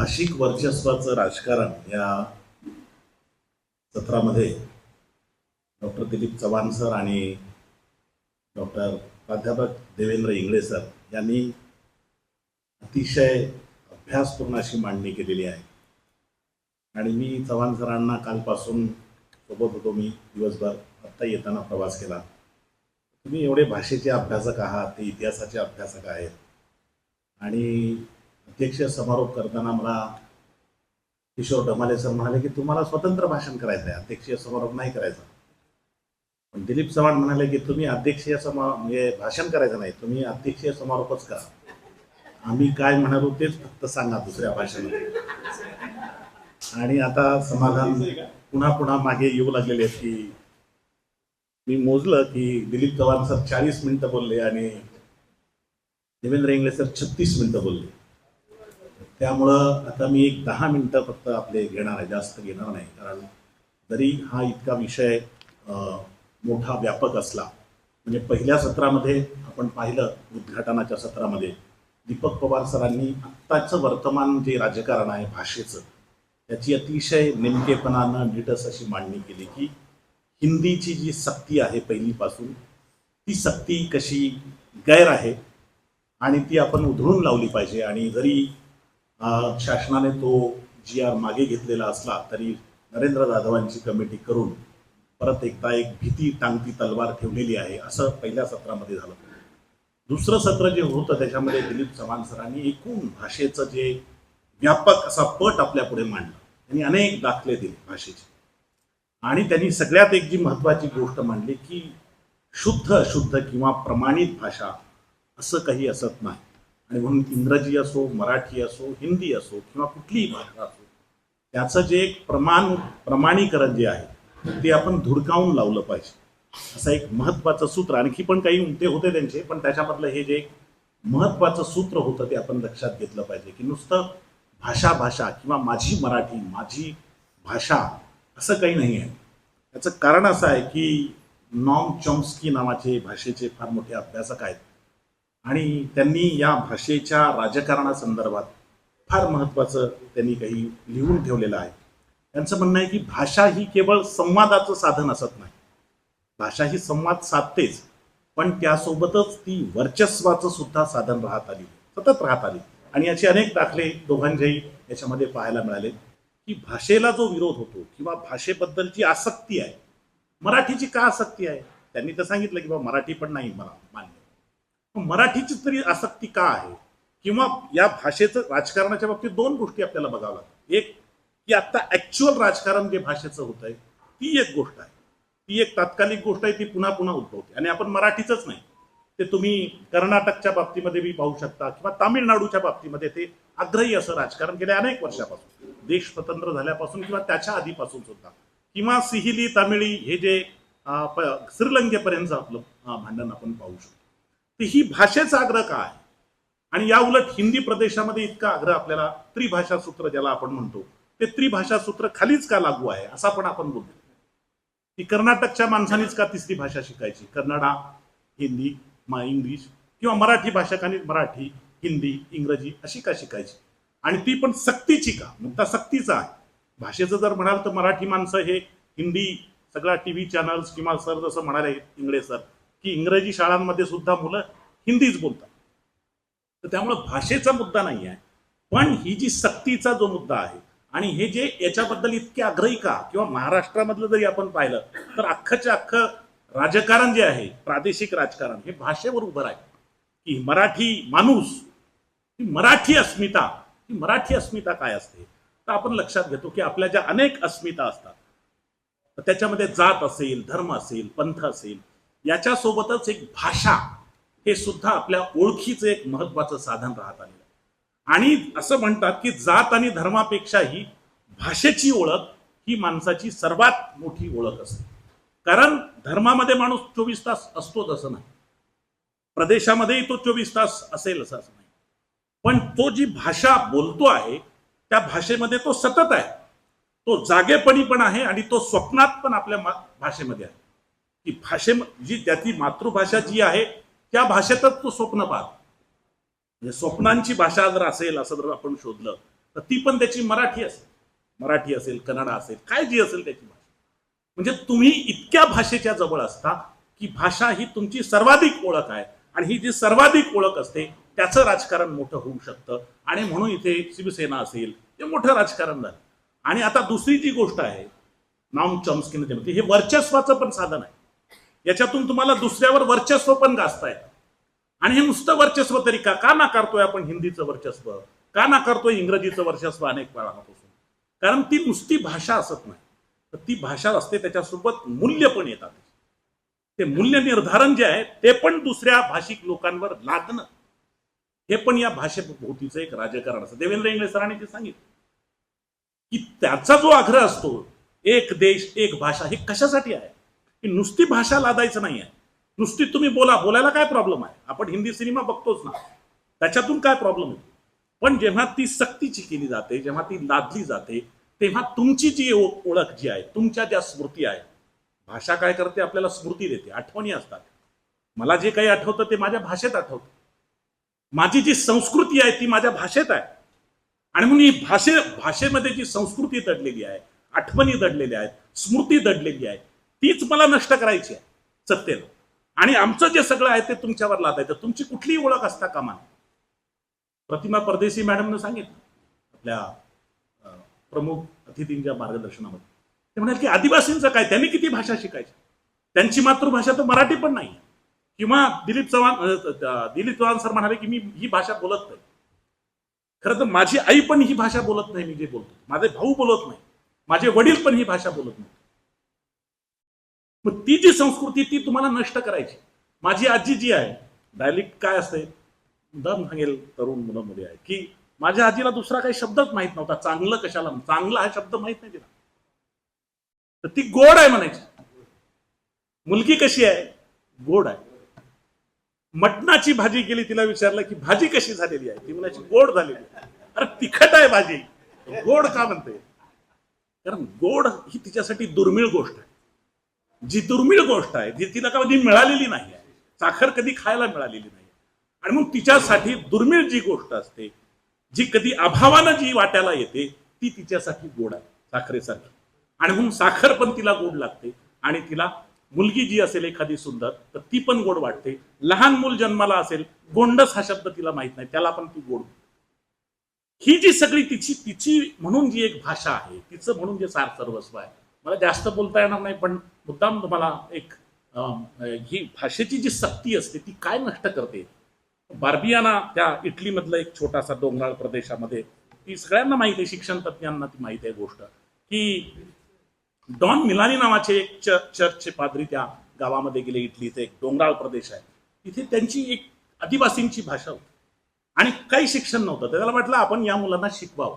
भाषिक वर्चस्वाचं राजकारण या सत्रामध्ये डॉक्टर दिलीप चव्हाण सर आणि डॉक्टर प्राध्यापक देवेंद्र इंगळे सर यांनी अतिशय अभ्यासपूर्ण अशी मांडणी केलेली आहे. आणि मी चव्हाण सरांना कालपासून सोबत होतो मी दिवसभर. आत्ता येताना प्रवास केला. तुम्ही एवढे भाषेचे अभ्यासक आहात ते इतिहासाचे अभ्यासक आहेत. आणि अध्यक्ष समारोप करताना मला किशोर ढमाले सर म्हणाले की तुम्हाला स्वतंत्र भाषण करायचं आहे. अध्यक्षीय समारोप नाही करायचा. पण दिलीप चव्हाण म्हणाले की तुम्ही अध्यक्षीय समा म्हणजे भाषण करायचं नाही. तुम्ही अध्यक्षीय समारोपच करा. आम्ही काय म्हणालो तेच फक्त सांगा दुसऱ्या भाषेमध्ये आणि आता समाधान पुन्हा पुन्हा मागे येऊ लागलेले आहेत की मी मोजलं की दिलीप चव्हाण सर चाळीस मिनिटं बोलले आणि देवेंद्र इंगळे सर छत्तीस मिनिटं बोलले. त्यामुळं आता मी एक दहा मिनटं फक्त आपले घेणार आहे जास्त घेणार नाही. कारण जरी हा इतका विषय मोठा व्यापक असला म्हणजे पहिल्या सत्रामध्ये आपण पाहिलं उद्घाटनाच्या सत्रामध्ये दीपक पवार सरांनी आत्ताचं वर्तमान जे राजकारण आहे भाषेचं त्याची अतिशय नेमकेपणानं नीटस अशी मांडणी केली की हिंदीची जी सक्ती आहे पहिलीपासून ती सक्ती कशी गैर आहे आणि ती आपण उधळून लावली पाहिजे. आणि जरी शासनाने तो जी आर मागे घेतलेला असला तरी नरेंद्र जाधवांची कमिटी करून परत एकदा एक भीती टांगती तलवार ठेवलेली आहे असं पहिल्या सत्रामध्ये झालं. दुसरं सत्र जे होतं त्याच्यामध्ये दिलीप चव्हाण सरांनी एकूण भाषेचं जे व्यापक असा पट आपल्या पुढे मांडला. त्यांनी अनेक दाखले दिले भाषेचे. आणि त्यांनी सगळ्यात एक जी महत्वाची गोष्ट मांडली की शुद्ध अशुद्ध किंवा प्रमाणित भाषा असं काही असत नाही. आणि म्हणून इंग्रजी असो मराठी असो हिंदी असो किंवा कुठलीही भाषा असो त्याचं जे एक प्रमाण प्रमाणीकरण जे आहे ते आपण धुडकावून लावलं पाहिजे. असं एक महत्वाचं सूत्र आणखी पण काही उमटे होते त्यांचे पण त्याच्यामधलं हे जे एक महत्वाचं सूत्र होतं ते आपण लक्षात घेतलं पाहिजे की नुसतं भाषा भाषा किंवा माझी मराठी माझी भाषा असं काही नाही आहे. त्याचं कारण असं आहे की नॉम चॉम्स्की नावाचे भाषेचे फार मोठे अभ्यासक आहेत. आणि त्यांनी या भाषेच्या राजकारणासंदर्भात फार महत्त्वाचं त्यांनी काही लिहून ठेवलेलं आहे. त्यांचं म्हणणं आहे की भाषा ही केवळ संवादाचं साधन असत नाही. भाषा ही संवाद साधतेच पण त्यासोबतच ती वर्चस्वाचं सुद्धा साधन राहत आली सतत राहत आली. आणि याचे अनेक दाखले दोघांच्याही याच्यामध्ये पाहायला मिळाले की भाषेला जो विरोध होतो किंवा भाषेबद्दलची आसक्ती आहे मराठीची का आसक्ती आहे? त्यांनी तर सांगितलं की बाबा मराठी पण नाही मला मान्य. मराठीची तरी आसक्ती का आहे? किंवा या भाषेचं राजकारणाच्या बाबतीत दोन गोष्टी आपल्याला बघाव्या लागतात. एक की आता ऍक्च्युअल राजकारण जे भाषेचं होत आहे ती एक गोष्ट आहे. ती एक तात्कालिक गोष्ट आहे ती पुन्हा पुन्हा उद्भवते. आणि आपण मराठीचंच नाही. ते तुम्ही कर्नाटकच्या बाबतीमध्ये बी पाहू शकता किंवा तामिळनाडूच्या बाबतीमध्ये ते आग्रही असं राजकारण गेल्या अनेक वर्षापासून. देश स्वतंत्र झाल्यापासून किंवा त्याच्या आधीपासून सुद्धा. किंवा सिहिली तामिळी हे जे श्रीलंकेपर्यंत आपलं भांडण आपण पाहू शकतो. तर ही भाषेचा आग्रह का आहे आणि या उलट हिंदी प्रदेशामध्ये इतका आग्रह आपल्याला त्रिभाषा सूत्र ज्याला आपण म्हणतो ते त्रिभाषा सूत्र खालीच का लागू आहे? असा पण आपण बोलतो. की कर्नाटकच्या माणसांनीच का तिसरी भाषा शिकायची? कन्नडा हिंदी मा इंग्लिश किंवा मराठी भाषकांनी मराठी हिंदी इंग्रजी अशी का शिकायची? आणि ती पण सक्तीची का? मुद्दा सक्तीचा आहे. भाषेचं जर म्हणाल तर मराठी माणसं हे हिंदी सगळ्या टी व्ही चॅनल्स किंवा सर जसं म्हणाले इंगळे सर की इंग्रजी शाळांमध्ये सुद्धा मुलं हिंदीच बोलतात. तर त्यामुळं भाषेचा मुद्दा नाही आहे पण ही जी सक्तीचा जो मुद्दा आहे आणि हे जे याच्याबद्दल इतके आग्रही का? किंवा महाराष्ट्रामधलं जरी आपण पाहिलं तर अख्खच्या अख्खं राजकारण जे आहे प्रादेशिक राजकारण हे भाषेवर उभं आहे की मराठी माणूस ही मराठी अस्मिता ही मराठी अस्मिता काय असते? तर आपण लक्षात घेतो की आपल्या ज्या अनेक अस्मिता असतात तर त्याच्यामध्ये जात असेल धर्म असेल पंथ असेल याच्यासोबतच एक भाषा हे सुद्धा आपल्या ओळखीचं एक महत्वाचं साधन राहत आलेलं आहे. आणि असं म्हणतात की जात आणि धर्मापेक्षाही भाषेची ओळख ही माणसाची सर्वात मोठी ओळख असते. कारण धर्मामध्ये माणूस चोवीस तास असतोच असं नाही. प्रदेशामध्येही तो चोवीस तास असेल असं असं नाही. पण तो जी भाषा बोलतो आहे त्या भाषेमध्ये तो सतत आहे. तो जागेपणी पण आहे आणि तो स्वप्नात पण आपल्या भाषेमध्ये आहे. की भाषे जी त्याची मातृभाषा जी आहे त्या भाषेतच तो स्वप्न पाहत. म्हणजे स्वप्नांची भाषा जर असेल असं जर आपण शोधलं तर ती पण त्याची मराठी असेल. मराठी असेल कन्नड असेल काय जी असेल त्याची भाषा. म्हणजे तुम्ही इतक्या भाषेच्या जवळ असता की भाषा ही तुमची सर्वाधिक ओळख आहे. आणि ही जी सर्वाधिक ओळख असते त्याचं राजकारण मोठं होऊ शकतं. आणि म्हणून इथे शिवसेना असेल हे मोठं राजकारण झालं. आणि आता दुसरी जी गोष्ट आहे नाम चॉम्स्कीने हे वर्चस्वाचं पण साधन आहे. याच्यातून तुम्हाला दुसऱ्यावर वर्चस्व पण गाजताय. आणि हे नुसतं वर्चस्व तरी का का नाकारतोय आपण हिंदीचं वर्चस्व? का नाकारतोय इंग्रजीचं वर्चस्व अनेक काळापासून कारण ती नुसती भाषा असत नाही. तर ती भाषा असते त्याच्यासोबत मूल्य पण येतात. ते मूल्य निर्धारण जे आहे ते पण दुसऱ्या भाषिक लोकांवर लादणं. हे पण या भाषेभोवतीचं एक राजकारण असतं. देवेंद्र इंगळे सरांनी ते सांगितलं की त्याचा जो आग्रह असतो एक देश एक भाषा हे कशासाठी आहे? की नुसती भाषा लादायचं नाही आहे नुसती तुम्ही बोला बोलायला काय प्रॉब्लेम आहे? आपण हिंदी सिनेमा बघतोच ना. त्याच्यातून काय प्रॉब्लेम येतो पण जेव्हा ती सक्तीची केली जाते जेव्हा ती लादली जाते तेव्हा तुमची जी ओ- ओळख जी आहे तुमच्या ज्या स्मृती आहे भाषा काय करते? आपल्याला स्मृती देते आठवणी असतात. मला जे काही आठवतं ते माझ्या भाषेत आठवतं. माझी जी संस्कृती आहे ती माझ्या भाषेत आहे. आणि म्हणून ही भाषे भाषेमध्ये जी संस्कृती दडलेली आहे आठवणी दडलेल्या आहेत स्मृती दडलेली आहे तीच मला नष्ट करायची आहे सत्तेनं. आणि आमचं जे सगळं आहे ते तुमच्यावर लादायचं तुमची कुठलीही ओळख असता कामा प्रतिमा परदेशी मॅडमनं सांगितलं आपल्या प्रमुख अतिथींच्या मार्गदर्शनामध्ये. ते म्हणाले की आदिवासींचं काय? त्यांनी किती भाषा शिकायची? त्यांची मातृभाषा तर मराठी पण नाही. किंवा दिलीप चव्हाण दिलीप चव्हाण सर म्हणाले की मी ही भाषा बोलत नाही. खरं तर माझी आई पण ही भाषा बोलत नाही मी जे बोलतो. माझे भाऊ बोलत नाही. माझे वडील पण ही भाषा बोलत नाही. मग ती जी संस्कृती ती तुम्हाला नष्ट करायची. माझी आजी जी आहे डायलेक्ट काय असते? दम सांगेल तरुण मुलामध्ये आहे. की माझ्या आजीला दुसरा काही शब्दच माहीत नव्हता. चांगलं कशाला? चांगला हा शब्द माहीत नाही तिला. तर ती गोड आहे म्हणायची. मुलगी कशी आहे? गोड आहे. मटणाची भाजी केली तिला विचारलं की भाजी कशी झालेली आहे? ती म्हणायची गोड झालेली आहे. अरे तिखट आहे भाजी. गोड का म्हणते? कारण गोड ही तिच्यासाठी दुर्मिळ गोष्ट आहे. जी दुर्मिळ गोष्ट आहे जी तिला कधी मिळालेली नाही आहे साखर कधी खायला मिळालेली नाही आणि मग तिच्यासाठी दुर्मिळ जी गोष्ट असते जी कधी अभावानं जी वाट्याला येते ती तिच्यासाठी गोड आहे साखरेसारखी. आणि म्हणून साखर पण तिला गोड लागते. आणि तिला मुलगी जी असेल एखादी सुंदर तर ती पण गोड वाटते. लहान मूल जन्माला असेल गोंडस हा शब्द तिला माहीत नाही त्याला पण ती गोड ही जी सगळी तिची तिची म्हणून जी एक भाषा आहे तिचं म्हणून जे सार सर्वस्व आहे मला जास्त बोलता येणार नाही पण मुद्दाम तुम्हाला एक अं, ही भाषेची जी सक्ती असते ती काय नष्ट करते? बार्बियाना त्या इटलीमधला एक छोटासा डोंगराळ प्रदेशामध्ये ती सगळ्यांना माहिती आहे शिक्षण तज्ज्ञांना ती माहिती आहे गोष्ट की डॉन मिलानी नावाचे एक च- चर्चचे पादरी त्या गावामध्ये गेले इटलीचे एक डोंगराळ प्रदेश आहे. तिथे त्यांची एक आदिवासींची भाषा होती. आणि काही शिक्षण नव्हतं त्याला वाटलं आपण या मुलांना शिकवावं.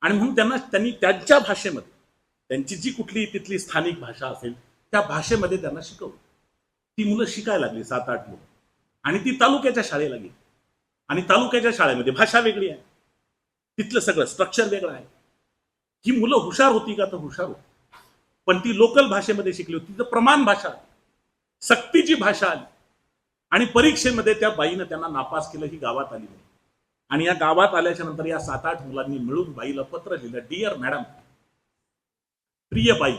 आणि म्हणून त्यांना त्यांनी त्यांच्या भाषेमध्ये त्यांची जी कुठली तिथली स्थानिक भाषा असेल त्या भाषेमध्ये त्यांना शिकवलं. ती मुलं शिकायला लागली सात आठ मुलं. आणि ती तालुक्याच्या शाळेला गेली. आणि तालुक्याच्या शाळेमध्ये भाषा वेगळी आहे. तिथलं सगळं स्ट्रक्चर वेगळं आहे. ही मुलं हुशार होती का तर हुशार होती. पण ती लोकल भाषेमध्ये शिकली होती. तिथं प्रमाण भाषा आली सक्तीची भाषा आली. आणि परीक्षेमध्ये त्या बाईनं त्यांना नापास केलं ही गावात आली नाही आणि या गावात आल्याच्यानंतर या सात आठ मुलांनी मिळून बाईला पत्र लिहिलं डिअर मॅडम प्रिय बाई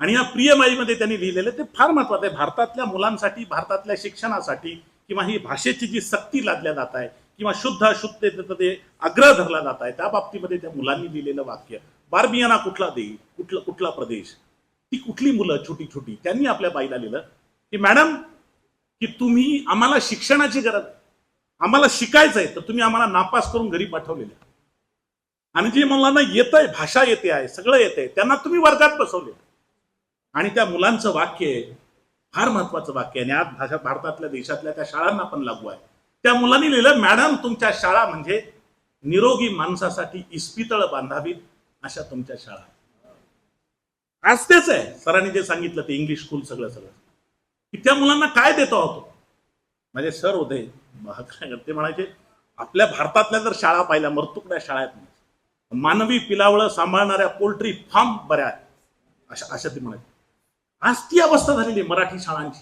आणि या प्रियबाईमध्ये त्यांनी लिहिलेलं ते फार महत्वाचं आहे. भारतातल्या मुलांसाठी भारतातल्या शिक्षणासाठी किंवा ही भाषेची जी सक्ती लादल्या जात आहे किंवा शुद्ध अशुद्धतेचा ते आग्रह धरला जात आहे त्या बाबतीमध्ये त्या मुलांनी लिहिलेलं वाक्य बार्बियाना कुठला देश कुठला कुठला प्रदेश? ती कुठली मुलं छोटी छोटी? त्यांनी आपल्या बाईला लिहिलं की मॅडम की तुम्ही आम्हाला शिक्षणाची गरज आम्हाला शिकायचं आहे तर तुम्ही आम्हाला नापास करून घरी पाठवलेलं आणि जी मुलांना येत आहे भाषा येते आहे सगळं येते त्यांना तुम्ही वर्गात बसवले. आणि त्या मुलांचं वाक्य फार महत्वाचं वाक्य आहे. आणि आज भाषा भारतातल्या देशातल्या त्या शाळांना पण लागू आहे. त्या मुलांनी लिहिलं मॅडम तुमच्या शाळा म्हणजे निरोगी माणसासाठी इस्पितळ बांधावीत अशा तुमच्या शाळा. आज तेच आहे. सरांनी जे सांगितलं ते इंग्लिश स्कूल सगळं सगळं. की त्या मुलांना काय देतो आहोत? माझे सर होते ते म्हणायचे आपल्या भारतातल्या जर शाळा पाहिल्या मरतुकड्या शाळा आहेत मानवी पिलावळं सांभाळणाऱ्या पोल्ट्री फार्म बऱ्या आहेत. अशा अशा ते म्हणायचे आज ती अवस्था झालेली मराठी शाळांची.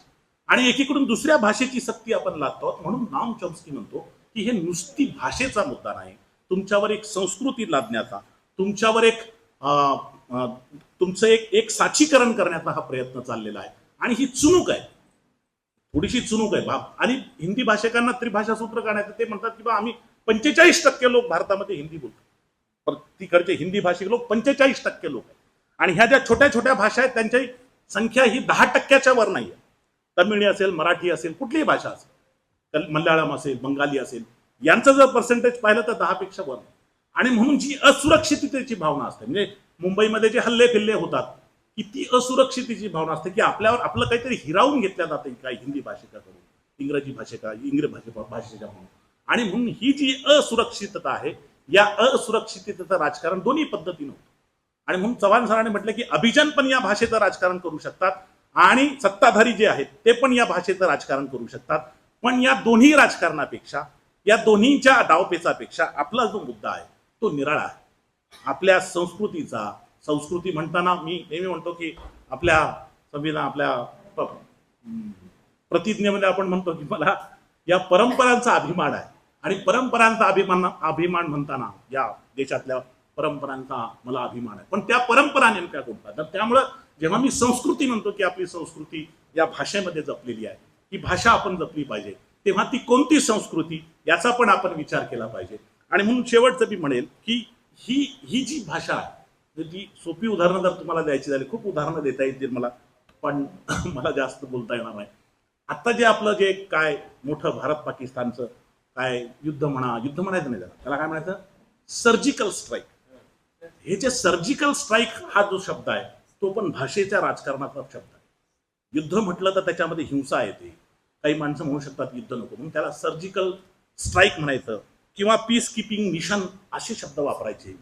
आणि एकीकडून दुसऱ्या भाषेची सक्ती आपण लादतो. आहोत. म्हणून नाम चॉम्स्की म्हणतो की हे नुसती भाषेचा मुद्दा नाही. तुमच्यावर एक संस्कृती लादण्याचा तुमच्यावर एक अं, तुमचं एक एक साचीकरण करण्याचा हा प्रयत्न चाललेला आहे. आणि ही चुनूक आहे. थोडीशी चुनूक आहे. बाप आणि हिंदी भाषिकांना त्रिभाषा सूत्र काढण्याचं ते म्हणतात की बा आम्ही पंचेचाळीस टक्के लोक भारतामध्ये हिंदी बोलतो. तिकडचे हिंदी भाषिक लोक पंचेचाळीस टक्के लोक आहेत. आणि ह्या ज्या छोट्या छोट्या भाषा आहेत त्यांची संख्या ही दहा टक्क्याच्या वर नाही आहे तमिळी असेल मराठी असेल कुठलीही भाषा असेल तर मल्याळम असेल बंगाली असेल यांचं जर पर्सेंटेज पाहिलं तर दहापेक्षा वर आणि म्हणून जी असुरक्षिततेची भावना असते म्हणजे मुंबईमध्ये जे हल्ले फिल्ले होतात की ती असुरक्षितेची भावना असते की आपल्यावर आपलं काहीतरी हिरावून घेतल्या जाते काय हिंदी भाषिकाकडून इंग्रजी भाषिका इंग्रज भाषे भाषेच्या म्हणून आणि म्हणून ही जी असुरक्षितता आहे या असुरक्षिततेचं राजकारण दोन्ही पद्धतीनं होतं. आणि म्हणून चव्हाण सरांनी म्हटलं की अभिजन पण या भाषेचं राजकारण करू शकतात आणि सत्ताधारी जे आहेत ते पण या भाषेचं राजकारण करू शकतात. पण या दोन्ही राजकारणापेक्षा या दोन्हीच्या डावपेचापेक्षा आपला जो मुद्दा आहे तो निराळा आहे. आपल्या संस्कृतीचा संस्कृती म्हणताना मी नेहमी म्हणतो की आपल्या संविधान आपल्या प्रतिज्ञेमध्ये आपण म्हणतो की मला या परंपरांचा अभिमान आहे. आणि परंपरांचा अभिमान अभिमान म्हणताना या देशातल्या परंपरांचा मला अभिमान आहे. पण त्या परंपरा नेमक्या कोणत्या? तर त्यामुळं जेव्हा मी संस्कृती म्हणतो की आपली संस्कृती या भाषेमध्ये जपलेली आहे ही भाषा आपण जपली पाहिजे तेव्हा ती कोणती संस्कृती याचा पण आपण विचार केला पाहिजे. आणि म्हणून शेवटचं मी म्हणेल की ही ही जी भाषा आहे जी ती सोपी उदाहरणं जर तुम्हाला द्यायची झाली खूप उदाहरणं देता येतील मला पण मला जास्त बोलता येणार नाही. आता जे आपलं जे काय मोठं भारत पाकिस्तानचं काय युद्ध म्हणा युद्ध म्हणायचं नाही त्याला. त्याला काय म्हणायचं? सर्जिकल स्ट्राईक हे जे सर्जिकल स्ट्राईक हा जो शब्द आहे तो पण भाषेच्या राजकारणाचा शब्द आहे. युद्ध म्हटलं तर त्याच्यामध्ये हिंसा येते. काही माणसं म्हणू शकतात युद्ध नको. म्हणून त्याला सर्जिकल स्ट्राईक म्हणायचं किंवा पीस किपिंग मिशन असे शब्द वापरायचे.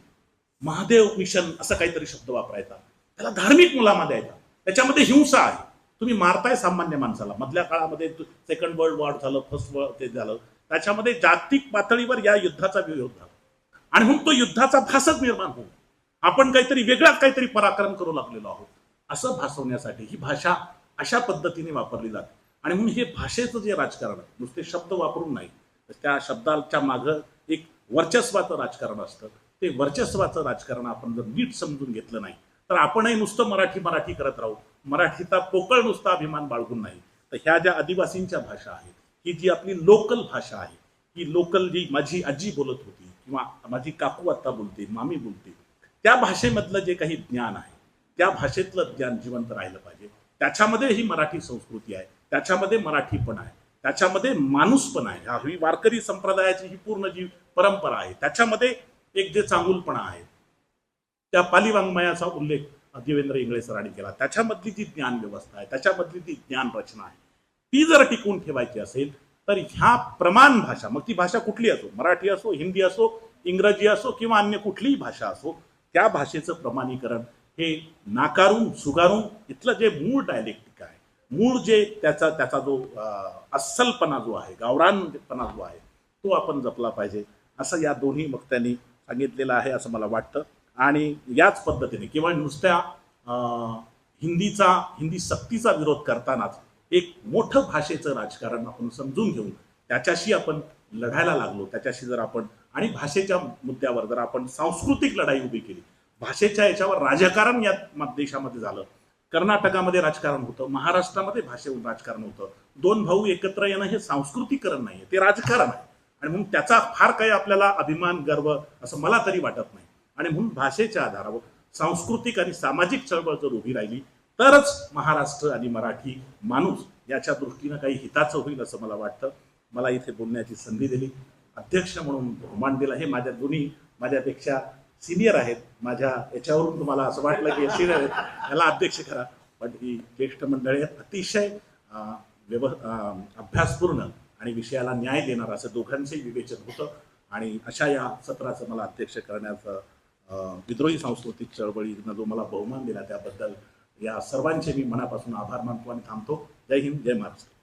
महादेव मिशन असं काहीतरी शब्द वापरायचा. त्याला धार्मिक मुलामा द्यायचा. त्याच्यामध्ये हिंसा आहे. तुम्ही मारताय सामान्य माणसाला. मधल्या काळामध्ये सेकंड वर्ल्ड वॉर झालं फर्स्ट वर्ल्ड ते झालं. त्याच्यामध्ये जागतिक पातळीवर या युद्धाचा विरोध झाला. आणि म्हणून तो युद्धाचा भासच निर्माण होऊ आपण काहीतरी वेगळाच काहीतरी पराक्रम करू लागलेलो आहोत. असं भासवण्यासाठी ही भाषा अशा पद्धतीने वापरली जाते. आणि म्हणून हे भाषेचं जे राजकारण आहे नुसते शब्द वापरून नाही तर त्या शब्दाच्या मागं एक वर्चस्वाचं राजकारण असतं. ते वर्चस्वाचं राजकारण आपण जर नीट समजून घेतलं नाही तर आपणही नुसतं मराठी मराठी करत राहू. मराठीचा पोकळ नुसता अभिमान बाळगून नाही. तर ह्या ज्या आदिवासींच्या भाषा आहेत की जी आपली लोकल भाषा आहे ही लोकल जी माझी आजी बोलत होती किंवा माझी काकू आत्ता बोलते मामी बोलते त्या भाषेमधलं जे काही ज्ञान आहे त्या भाषेतलं ज्ञान जिवंत राहिलं पाहिजे. त्याच्यामध्ये ही मराठी संस्कृती आहे त्याच्यामध्ये मराठी पण आहे त्याच्यामध्ये माणूस पण आहे. हा ही वारकरी संप्रदायाची ही पूर्ण जी परंपरा आहे त्याच्यामध्ये एक जे चांगुलपणा आहे त्या पाली वाङ्मयाचा उल्लेख देवेंद्र इंगळे सरांनी केला. त्याच्यामधली जी ज्ञान व्यवस्था आहे त्याच्यामधली ती ज्ञान रचना आहे ती जर टिकवून ठेवायची असेल तर ह्या प्रमाण भाषा मग ती भाषा कुठली असो? मराठी असो हिंदी असो इंग्रजी असो किंवा अन्य कुठलीही भाषा असो त्या भाषेचं प्रमाणीकरण हे नाकारून सुगारून इथलं जे मूळ डायलेक्टिक आहे मूळ जे त्याचा त्याचा जो अस्सलपणा जो आहे गावरानपणा जो आहे तो आपण जपला पाहिजे. असं या दोन्ही वक्त्यांनी सांगितलेलं आहे असं मला वाटतं. आणि याच पद्धतीने किंवा नुसत्या हिंदीचा हिंदी सक्तीचा विरोध करतानाच एक मोठं भाषेचं राजकारण आपण समजून घेऊन त्याच्याशी आपण लढायला लागलो. त्याच्याशी जर आपण आणि भाषेच्या मुद्द्यावर जर आपण सांस्कृतिक लढाई उभी केली भाषेच्या याच्यावर राजकारण या देशामध्ये झालं. कर्नाटकामध्ये राजकारण होतं महाराष्ट्रामध्ये भाषेवर राजकारण होतं. दोन भाऊ एकत्र येणं हे सांस्कृतिकरण नाही ते राजकारण आहे. आणि म्हणून त्याचा फार काही आपल्याला अभिमान गर्व असं मला तरी वाटत नाही. आणि म्हणून भाषेच्या आधारावर सांस्कृतिक आणि सामाजिक चळवळ जर उभी राहिली तरच महाराष्ट्र आणि मराठी माणूस याच्या दृष्टीनं काही हिताचं होईल असं मला वाटतं. मला इथे बोलण्याची संधी दिली. अध्यक्ष म्हणून बहुमान दिला. हे माझ्या दोन्ही माझ्यापेक्षा सिनियर आहेत. माझ्या याच्यावरून तुम्हाला असं वाटलं की सिनियर आहेत. याला अध्यक्ष करा. पण ही ज्येष्ठ मंडळी अतिशय व्यव अभ्यासपूर्ण आणि विषयाला न्याय देणार असं दोघांचंही विवेचन होतं. आणि अशा या सत्राचं मला अध्यक्ष करण्याचं विद्रोही सांस्कृतिक चळवळीनं जो मला बहुमान दिला त्याबद्दल या सर्वांचे मी मनापासून आभार मानतो आणि थांबतो. जय हिंद जय महाराष्ट्र.